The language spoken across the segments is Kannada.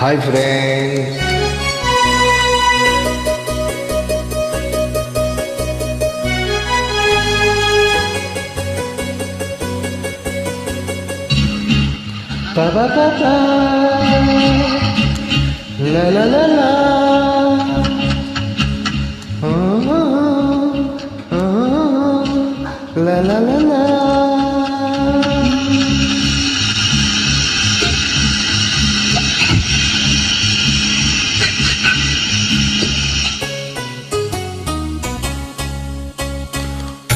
Hi friends. Ba ba ba ba. La la la la. Oh, oh, oh, la la la la.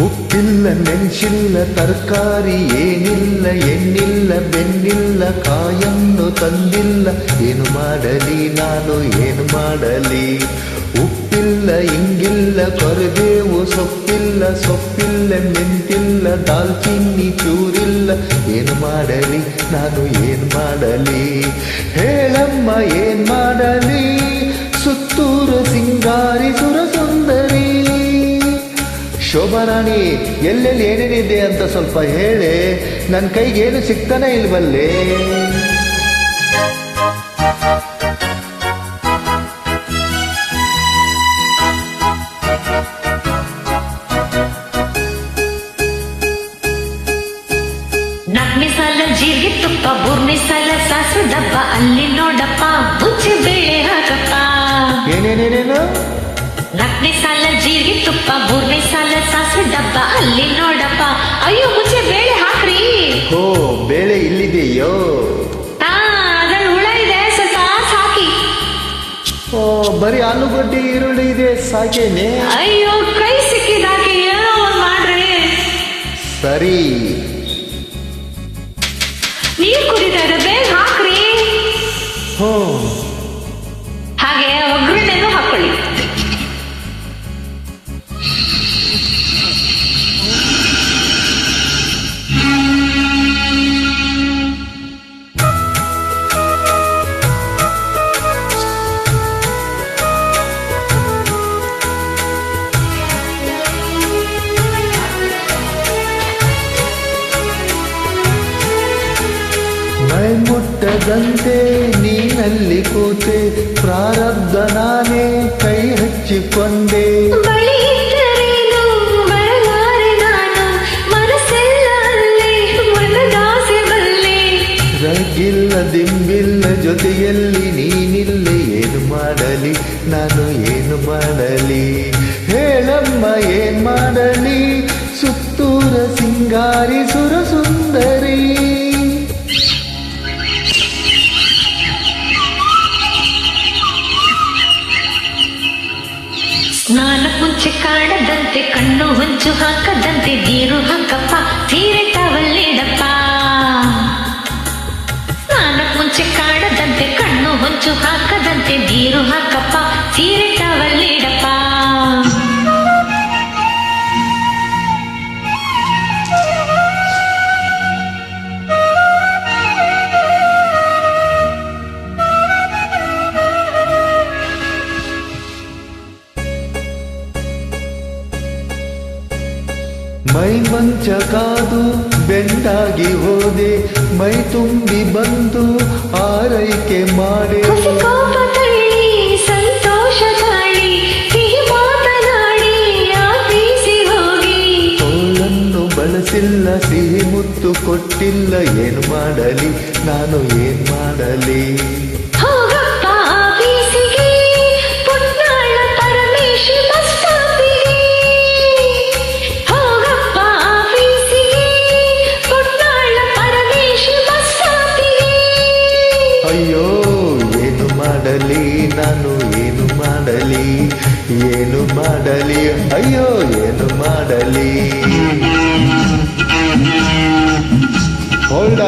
ಉಪ್ಪಿಲ್ಲ ನೆನ್ಸಿಲ್ಲ ತರಕಾರಿ ಏನಿಲ್ಲ, ಎಣ್ಣಿಲ್ಲ ಬೆನ್ನಿಲ್ಲ ಕಾಯನ್ನು ತಂದಿಲ್ಲ. ಏನು ಮಾಡಲಿ ನಾನು, ಏನು ಮಾಡಲಿ? ಉಪ್ಪಿಲ್ಲ, ಇಂಗಿಲ್ಲ, ಕರಿಬೇವು ಸೊಪ್ಪಿಲ್ಲ ಸೊಪ್ಪಿಲ್ಲ, ಮೆಂತಿಲ್ಲ ದಾಲ್ಚಿನ್ನಿ ಚೂರಿಲ್ಲ. ಏನು ಮಾಡಲಿ ನಾನು, ಏನು ಮಾಡಲಿ? ಹೇಳಮ್ಮ, ಏನು ಮಾಡಲಿ? ಸುತ್ತೂರು ಸಿಂಗಾರಿ ಸುರ ಸುಂದರಿ ಶೋಭಾರಾಣಿ ಎಲ್ಲೆಲ್ಲಿ ಏನೇನಿದೆ ಅಂತ ಸ್ವಲ್ಪ ಹೇಳಿ. ನನ್ನ ಕೈಗೆ ಏನು ಸಿಗ್ತಾನೆ ಇಲ್ವಲ್ಲೇ? ಜೀರಿಗೆ ತುಪ್ಪ ಸಾಲ ಸಾಸು ಡಬ್ಬ ಅಲ್ಲಿ ನೋಡಪ್ಪ ಬುಚ್ಚಿ ಬೇಳೆ ಹಾಕಪ್ಪ. ಏನೇನೇನೇನು? ನಾಲ್ಕನೇ ಸಾಲ ಜೀರಿಗೆ ತುಪ್ಪ ಮೂರನೇ ಸಾಲ ಸಾಸಿವೆ ಡಬ್ಬ ಅಲ್ಲಿ ನೋಡಪ್ಪ. ಅಯ್ಯೋ ಮುಂಚೆ ಬೇಳೆ ಹಾಕ್ರಿ. ಓ ಬೇಳೆ ಇಲ್ಲಿದೆಯೋ? ಓ ಬರಿ ಆಲೂಗಡ್ಡೆ ಈರುಳ್ಳಿ ಇದೆ ಸಾಕೇನೆ? ಅಯ್ಯೋ ಕೈ ಸಿಕ್ಕಿದಾಗೆ ಏನೋ ಮಾಡ್ರಿ. ಸರಿ. ನೀರ್ ಇದೆ ಬೇಗ ಹಾಕ್ರಿ. ಹ್ಞೂ ಹಾಗೆ ಒಗ್ಗರಣೆನೂ ಹಾಕೊಳ್ಳಿ. ಮೈ ಮುಟ್ಟದಂತೆ ನೀನಲ್ಲಿ ಕೂತೆ ಪ್ರಾರಬ್ಧ ನಾನೇ ಕೈ ಹಚ್ಚಿಕೊಂಡೆ ಬಳಿ ಇದ್ದರೇನು ಬರಲಾರೆ ನಾನು ಮನಸ್ಸೆಲ್ಲ ಅಲ್ಲೇ ಮನದಾಸೆ ಬಲ್ಲೆ ರಗಿಲ್ಲ ದಿಂಬಿಲ್ಲ ಜೊತೆಯಲ್ಲಿ ನೀನಿಲ್ಲ ಏನು ಮಾಡಲಿ ನಾನು ಏನು ಮಾಡಲಿ ಹೇಳಮ್ಮ ಏನ್ ಮಾಡಲಿ ಸುತ್ತೂರ ಸಿಂಗಾರಿ ಕಾಣದಂತೆ, ಕಣ್ಣು ಹೊಂಚು ಹಾಕದಂತೆ, ನೀರು ಹಾಕಪ್ಪ, ಸೀರೆ ಟವಲ್ಲಿಡಪ್ಪ ಸ್ನಾನ ಮುಂಚೆ ಕಾಣದಂತೆ, ಕಣ್ಣು ಹೊಂಚು ಹಾಕದಂತೆ, ನೀರು ಹಾಕಪ್ಪ. ಮೈ ಮಂಚ ಕಾದು ಬೆಂಡಾಗಿ ಹೋದೆ ಮೈ ತುಂಬಿ ಬಂದು ಆರೈಕೆ ಮಾಡೆ. ಬಳಸಿಲ್ಲ ಸಿಹಿ ಮುತ್ತು ಕೊಟ್ಟಿಲ್ಲ ಏನು ಮಾಡಲಿ ನಾನು ಏನ್ ಮಾಡಲಿ? ಏನು ಮಾಡಲಿ? ಅಯ್ಯೋ ಏನು ಮಾಡಲಿ? ಹೋಲ್ಡ